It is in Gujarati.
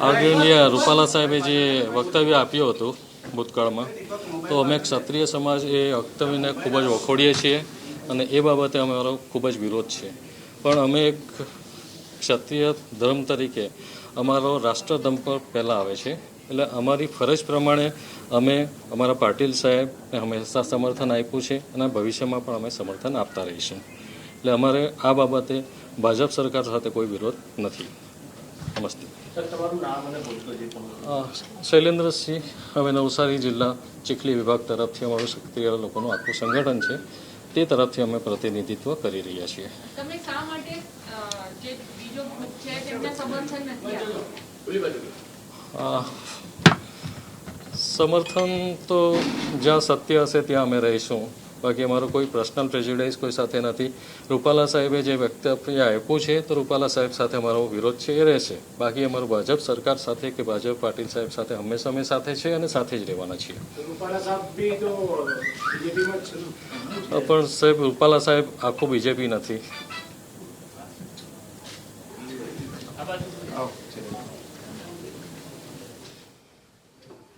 આદરણીય રૂપાલા સાહેબે જે વક્તવ્ય આપ્યું હતું ભૂતકાળમાં, તો અમે ક્ષત્રિય સમાજ એ વક્તવ્યને ખૂબ જ વખોડીએ છીએ અને એ બાબતે અમારો ખૂબ જ વિરોધ છે. પણ અમે એક ક્ષત્રિય ધર્મ તરીકે અમારો રાષ્ટ્રધર્મ પર પહેલાં આવે છે. એટલે અમારી ફરજ પ્રમાણે અમે અમારા પાટીલ સાહેબને હંમેશા સમર્થન આપ્યું છે અને ભવિષ્યમાં પણ અમે સમર્થન આપતા રહીશું. એટલે અમારે આ બાબતે ભાજપ સરકાર સાથે કોઈ વિરોધ નથી. નમસ્તે. શૈલેન્દ્રસિંહ હવે નવસારી જિલ્લા ચીખલી વિભાગ તરફથી અમારું સક્રિય લોકોનું આખું સંગઠન છે. તે તરફથી અમે પ્રતિનિધિત્વ કરી રહ્યા છીએ. તમે શા માટે અ, જે બીજો ગ્રુપ છે તેમને સમર્થન નથી આપ્યું? અ, સમર્થન તો જ્યાં સત્ય હશે ત્યાં અમે રહીશું. બાકી અમારો કોઈ પર્સનલ પ્રેજ્યુડાઇઝ કોઈ સાથે નથી. રૂપાલા સાહેબે જે વક્તવ્ય આપ્યું છે તો રૂપાલા સાહેબ સાથે અમારો વિરોધ છે એ રહેશે. બાકી અમારું ભાજપ સરકાર સાથે કે ભાજપ પાટીલ સાહેબ સાથે હંમેશા અમે સાથે છે અને સાથે જ રહેવાના છીએ. પણ સાહેબ રૂપાલા સાહેબ આખું બીજેપી નથી.